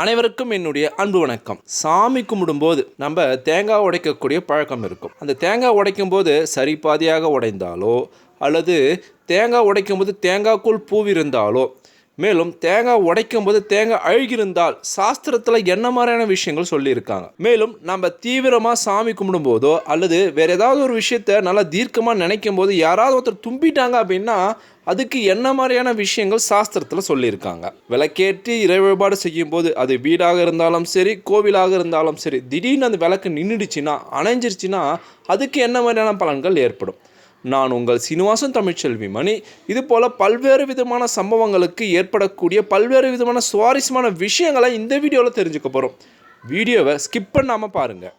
அனைவருக்கும் என்னுடைய அன்பு வணக்கம். சாமி கும்பிடும்போது நம்ம தேங்காய் உடைக்கக்கூடிய பழக்கம் இருக்கும். அந்த தேங்காய் உடைக்கும் போது சரி பாதியாக உடைந்தாலோ அல்லது தேங்காய் உடைக்கும் போது தேங்காய்க்குள் பூவிருந்தாலோ மேலும் தேங்காய் உடைக்கும் போது தேங்காய் அழுகியிருந்தால் சாஸ்திரத்தில் என்ன மாதிரியான விஷயங்கள் சொல்லியிருக்காங்க? மேலும் நம்ம தீவிரமாக சாமி கும்பிடும் போதோ அல்லது வேறு ஏதாவது ஒரு விஷயத்த நல்லா தீர்க்கமாக நினைக்கும் போது யாராவது ஒருத்தர் தும்பிட்டாங்க அப்படின்னா அதுக்கு என்ன மாதிரியான விஷயங்கள் சாஸ்திரத்தில் சொல்லியிருக்காங்க? விளக்கேற்றி இறை வழிபாடு செய்யும்போது அது வீடாக இருந்தாலும் சரி கோவிலாக இருந்தாலும் சரி திடீர்னு அந்த விளக்கு நின்றுடுச்சுன்னா அணைஞ்சிருச்சுன்னா அதுக்கு என்ன மாதிரியான பலன்கள் ஏற்படும்? நான் உங்கள் சீனிவாசன் தமிழ்ச்செல்வி மணி. இதுபோல் பல்வேறு விதமான சம்பவங்களுக்கு ஏற்படக்கூடிய பல்வேறு விதமான சுவாரஸ்யமான விஷயங்களை இந்த வீடியோவில் தெரிஞ்சுக்க போகிறோம் வீடியோவை ஸ்கிப் பண்ணாமல் பாருங்கள்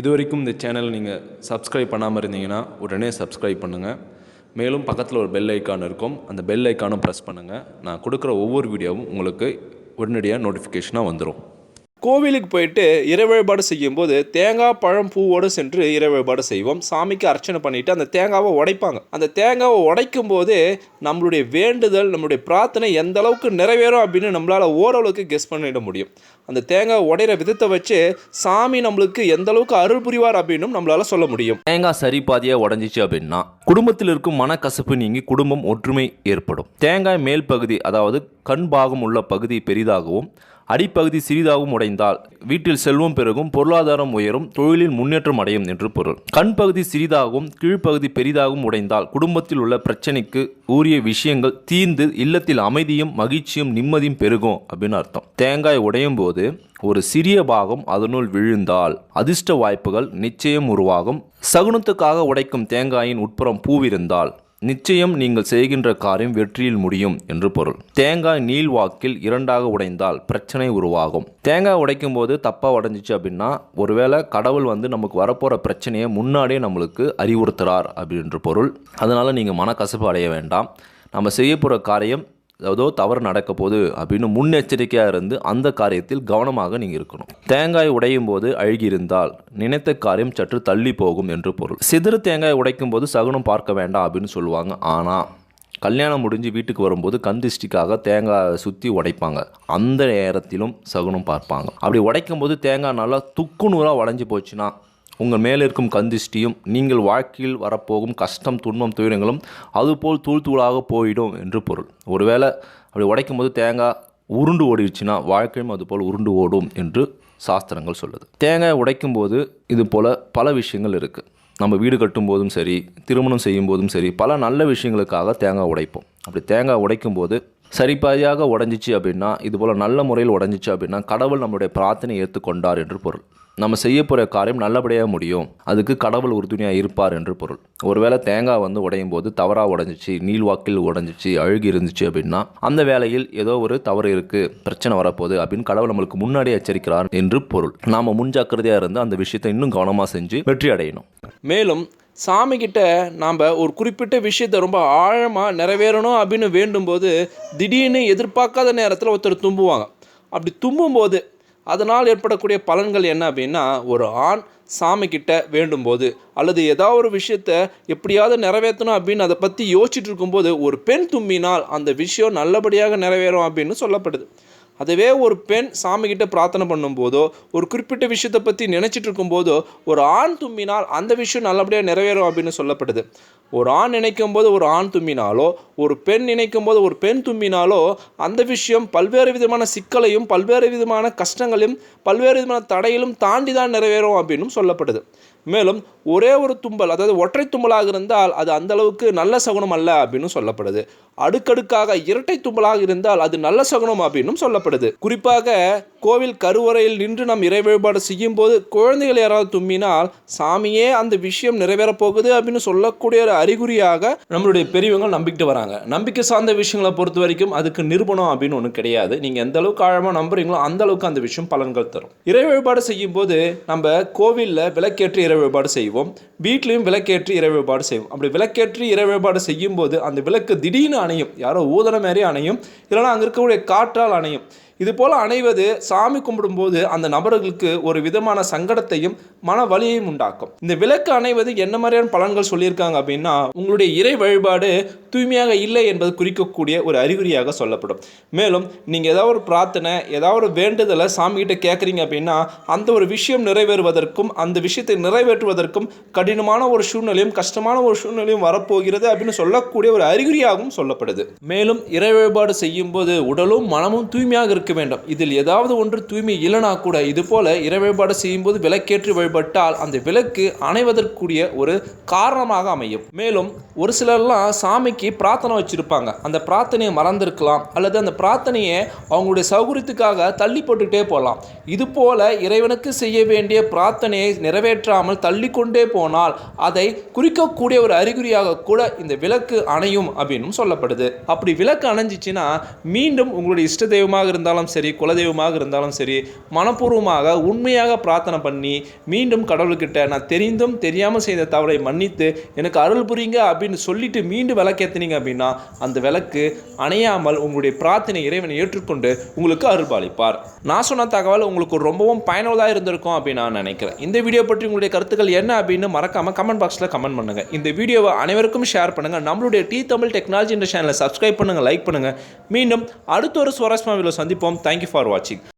இது வரைக்கும் இந்த சேனலை நீங்கள் சப்ஸ்கிரைப் பண்ணாமல் இருந்தீங்கன்னா உடனே சப்ஸ்கிரைப் பண்ணுங்கள் மேலும் பக்கத்தில் ஒரு பெல் ஐக்கான் இருக்கும். அந்த பெல் ஐக்கானும் ப்ரெஸ் பண்ணுங்கள் நான் கொடுக்குற ஒவ்வொரு வீடியோவும் உங்களுக்கு உடனடியாக நோட்டிஃபிகேஷனாக வந்துடும் கோவிலுக்கு போயிட்டு இறை வழிபாடு செய்யும்போது தேங்காய் பழம் பூவோடு சென்று இறை வழிபாடு செய்வோம். சாமிக்கு அர்ச்சனை பண்ணிட்டு அந்த தேங்காவை உடைப்பாங்க. அந்த தேங்காவை உடைக்கும் போது நம்மளுடைய வேண்டுதல் நம்மளுடைய பிரார்த்தனை எந்த அளவுக்கு நிறைவேறும் அப்படின்னு நம்மளால் ஓரளவுக்கு கெஸ் பண்ணிட முடியும். அந்த தேங்காய் உடையிற விதத்தை வச்சு சாமி நம்மளுக்கு எந்த அளவுக்கு அருள் புரிவார் அப்படின்னும் நம்மளால சொல்ல முடியும். தேங்காய் சரி பாதியாக உடஞ்சிச்சு அப்படின்னா குடும்பத்தில் இருக்கும் மனக்கசப்பு நீங்கி குடும்பம் ஒற்றுமை ஏற்படும். தேங்காய் மேல் பகுதி அதாவது கண் பாகம் உள்ள பகுதி பெரிதாகவும் அடிப்பகுதி சிறிதாகவும் உடைந்தால் வீட்டில் செல்வம் பெருகும் பொருளாதாரம் உயரும் தொழிலில் முன்னேற்றம் அடையும் என்று பொருள். கண் பகுதி சிறிதாகவும் கீழ்ப்பகுதி பெரிதாகவும் உடைந்தால் குடும்பத்தில் உள்ள பிரச்சனைக்கு உரிய விஷயங்கள் தீர்ந்து இல்லத்தில் அமைதியும் மகிழ்ச்சியும் நிம்மதியும் பெருகும் அப்படின்னு அர்த்தம். தேங்காய் உடையும் போது ஒரு சிறிய பாகம் அதனுள் விழுந்தால் அதிர்ஷ்ட வாய்ப்புகள் நிச்சயம் உருவாகும். சகுனத்துக்காக உடைக்கும் தேங்காயின் உட்புறம் பூவிருந்தால் நிச்சயம் நீங்கள் செய்கின்ற காரியம் வெற்றியில் முடியும் என்று பொருள். தேங்காய் நீள்வாக்கில் இரண்டாக உடைந்தால் பிரச்சனை உருவாகும். தேங்காய் உடைக்கும் போது தப்பாக உடைஞ்சிச்சு அப்படின்னா ஒருவேளை கடவுள் வந்து நமக்கு வரப்போகிற பிரச்சனையை முன்னாடியே நம்மளுக்கு அறிவுறுத்துறார் அப்படின்ற பொருள். அதனால் நீங்கள் மனக்கசப்பு அடைய வேண்டாம். நம்ம செய்ய போகிற காரியம் ஏதோ தவறு நடக்க போகுது அப்படின்னு முன்னெச்சரிக்கையாக இருந்து அந்த காரியத்தில் கவனமாக நீங்கள் இருக்கணும். தேங்காய் உடையும் போது அழுகி இருந்தால் நினைத்த காரியம் சற்று தள்ளி போகும் என்று பொருள். சிதறு தேங்காய் உடைக்கும் போது சகுனம் பார்க்க வேண்டாம் அப்படின்னு சொல்லுவாங்க. ஆனால் கல்யாணம் முடிஞ்சு வீட்டுக்கு வரும்போது கந்திஷ்டிக்காக தேங்காய் சுற்றி உடைப்பாங்க. அந்த நேரத்திலும் சகுனம் பார்ப்பாங்க. அப்படி உடைக்கும் போது தேங்காய் நல்லா துக்கு நூறாக உடஞ்சி போச்சுன்னா உங்கள் மேலே இருக்கும் கந்திஷ்டியும் நீங்கள் வாழ்க்கையில் வரப்போகும் கஷ்டம் துன்பம் துயரங்களும் அதுபோல் தூள் தூளாக போயிடும் என்று பொருள். ஒருவேளை அப்படி உடைக்கும் போது தேங்காய் உருண்டு ஓடிடுச்சுன்னா வாழ்க்கையும் அதுபோல் உருண்டு ஓடும் என்று சாஸ்திரங்கள் சொல்லுது. தேங்காய் உடைக்கும் போது இது போல் பல விஷயங்கள் இருக்குது நம்ம வீடு கட்டும் போதும் சரி திருமணம் செய்யும் போதும் சரி பல நல்ல விஷயங்களுக்காக தேங்காய் உடைப்போம். அப்படி தேங்காய் உடைக்கும் போது சரிபாதியாக உடஞ்சிச்சு அப்படின்னா இது போல் நல்ல முறையில் உடஞ்சிச்சு அப்படின்னா கடவுள் நம்மளுடைய பிரார்த்தனை ஏற்றுக்கொண்டார் என்று பொருள். நம்ம செய்ய போகிற காரியம் நல்லபடியாக முடியும். அதுக்கு கடவுள் உறுதுணையாக இருப்பார் என்று பொருள். ஒருவேளை தேங்காய் வந்து உடையும் போது தவறாக உடஞ்சிச்சு நீள்வாக்கில் உடஞ்சிச்சு அழுகி இருந்துச்சு அப்படின்னா அந்த வேலையில் ஏதோ ஒரு தவறு இருக்குது பிரச்சனை வரப்போகுது அப்படின்னு கடவுள் நம்மளுக்கு முன்னாடி எச்சரிக்கிறார் என்று பொருள். நாம் முன்ஜாக்கிரதையாக இருந்து அந்த விஷயத்தை இன்னும் கவனமாக செஞ்சு வெற்றி அடையணும். மேலும் சாமிக்கிட்ட நாம் ஒரு குறிப்பிட்ட விஷயத்தை ரொம்ப ஆழமாக நிறைவேறணும் அப்படின்னு வேண்டும்போது திடீர்னு எதிர்பார்க்காத நேரத்தில் ஒருத்தர் தும்புவாங்க. அப்படி தும்பும்போது அதனால் ஏற்படக்கூடிய பலன்கள் என்ன அப்படின்னா ஒரு ஆண் சாமிக்கிட்ட வேண்டும்போது அல்லது ஏதாவது ஒரு விஷயத்த எப்படியாவது நிறைவேற்றணும் அப்படின்னு அதை பற்றி யோசிச்சுட்டு இருக்கும்போது ஒரு பெண் தும்பினால் அந்த விஷயம் நல்லபடியாக நிறைவேறும் அப்படின்னு சொல்லப்படுது. அதுவே ஒரு பெண் சாமிக்கிட்ட பிரார்த்தனை பண்ணும்போதோ ஒரு குறிப்பிட்ட விஷயத்தை பற்றி நினச்சிட்டு இருக்கும்போதோ ஒரு ஆண் தும்பினால் அந்த விஷயம் நல்லபடியாக நிறைவேறும் அப்படின்னு சொல்லப்படுது. ஒரு ஆண் நினைக்கும் போது ஒரு ஆண் தும்பினாலோ ஒரு பெண் நினைக்கும் போது ஒரு பெண் தும்பினாலோ அந்த விஷயம் பல்வேறு விதமான சிக்கலையும் பல்வேறு விதமான கஷ்டங்களையும் பல்வேறு விதமான தடையிலும் தாண்டி தான் நிறைவேறும் அப்படின்னும் சொல்லப்படுது. மேலும் ஒரே ஒரு தும்பல் அதாவது ஒற்றை தும்பலாக இருந்தால் அது அந்த அளவுக்கு நல்ல சகுனம் அல்ல அப்படின்னு சொல்லப்படுது. அடுக்கடுக்காக இரட்டை தும்பலாக இருந்தால் அது நல்ல சகுனம் அப்படின்னும் சொல்லப்படுது. குறிப்பாக கோவில் கருவறையில் நின்று நாம் இறை வழிபாடு செய்யும் போது குழந்தைகள் யாராவது தும்பினால் சாமியே அந்த விஷயம் நிறைவேறப் போகுது அப்படின்னு சொல்லக்கூடிய ஒரு அறிகுறியாக நம்மளுடைய பெரியவங்க நம்பிக்கிட்டு வராங்க. நம்பிக்கை சார்ந்த விஷயங்களை பொறுத்த வரைக்கும் அதுக்கு நிரூபணம் அப்படின்னு ஒன்று கிடையாது. நீங்கள் எந்த அளவுக்கு ஆழமாக நம்புறீங்களோ அந்த அளவுக்கு அந்த விஷயம் பலன்கள் தரும். இறை வழிபாடு செய்யும்போது நம்ம கோவிலில் விளக்கேற்றி இறை வழிபாடு செய்வோம். வீட்லேயும் விளக்கேற்றி இறை வழிபாடு செய்வோம். அப்படி விளக்கேற்றி இறை வழிபாடு செய்யும்போது அந்த விளக்கு திடீர்னு அணையும். யாரோ ஊதன மாரி அணையும். இல்லைனா அங்கே இருக்கக்கூடிய காற்றால் அணையும். இது போல் அணைவது சாமி கும்பிடும்போது அந்த நபர்களுக்கு ஒரு விதமான சங்கடத்தையும் மன வலியையும் உண்டாக்கும். இந்த விளக்கு அணைவது என்ன மாதிரியான பலன்கள் சொல்லியிருக்காங்க அப்படின்னா உங்களுடைய இறை வழிபாடு தூய்மையாக இல்லை என்பது குறிக்கக்கூடிய ஒரு அறிகுறியாக சொல்லப்படும். மேலும் நீங்கள் ஏதாவது ஒரு பிரார்த்தனை ஏதாவது ஒரு வேண்டுதலை சாமிகிட்ட கேட்குறீங்க அப்படின்னா அந்த ஒரு விஷயம் நிறைவேறுவதற்கும் அந்த விஷயத்தை நிறைவேற்றுவதற்கும் கடினமான ஒரு சூழ்நிலையும் கஷ்டமான ஒரு சூழ்நிலையும் வரப்போகிறது அப்படின்னு சொல்லக்கூடிய ஒரு அறிகுறியாகவும் சொல்லப்படுது. மேலும் இறை வழிபாடு செய்யும் போது உடலும் மனமும் தூய்மையாக இருக்க வேண்டும். இதில் ஏதாவது ஒன்று தூய்மை இல்லைனா கூட இது போல இறை வழிபாடு செய்யும்போது வழிபாடு வழிபட்டால் அந்த விளக்கு அணைவதற்குரிய ஒரு காரணமாக அமையும். மேலும் ஒரு சிலர்லாம் சாமிக்கு பிரார்த்தனை வச்சுருப்பாங்க. அந்த பிரார்த்தனையை மறந்துருக்கலாம். அல்லது அந்த பிரார்த்தனையை அவங்களுடைய சௌகரியத்துக்காக தள்ளி போட்டுக்கிட்டே போகலாம். இது போல இறைவனுக்கு செய்ய வேண்டிய பிரார்த்தனையை நிறைவேற்றாமல் தள்ளி கொண்டே போனால் அதை குறிக்கக்கூடிய ஒரு அறிகுறியாக கூட இந்த விளக்கு அணையும் அப்படின்னு சொல்லப்படுது. அப்படி விளக்கு அணைஞ்சிச்சுன்னா மீண்டும் உங்களுடைய இஷ்ட தெய்வமாக இருந்தாலும் சரி குலதெய்வமாக இருந்தாலும் சரி மனப்பூர்வமாக உண்மையாக பிரார்த்தனை பண்ணி மீண்டும் கடவுள்கிட்ட நான் தெரிந்தும் தெரியாமல் செய்த தவறை மன்னித்து எனக்கு அருள் புரியுங்க அப்படின்னு சொல்லிட்டு மீண்டும் விளக்கேற்றினீங்க அப்படின்னா அந்த விளக்கு அணையாமல் உங்களுடைய பிரார்த்தனை இறைவனை ஏற்றுக்கொண்டு உங்களுக்கு அருள்பாலிப்பார். நான் சொன்ன தகவல் உங்களுக்கு ரொம்பவும் பயனுள்ளதாக இருந்திருக்கும் அப்படின்னு நான் நினைக்கிறேன். இந்த வீடியோ பற்றி உங்களுடைய கருத்துக்கள் என்ன அப்படின்னு மறக்காம கமெண்ட் பாக்ஸில் கமெண்ட் பண்ணுங்க. இந்த வீடியோவை அனைவருக்கும் ஷேர் பண்ணுங்க. நம்மளுடைய டி தமிழ் டெக்னாலஜி என்ற சேனலை சப்ஸ்கிரைப் பண்ணுங்க லைக் பண்ணுங்க. மீண்டும் அடுத்த ஒரு சுவாரஸ்யமான சந்திப்போம். தேங்க்யூ ஃபார் வாட்சிங்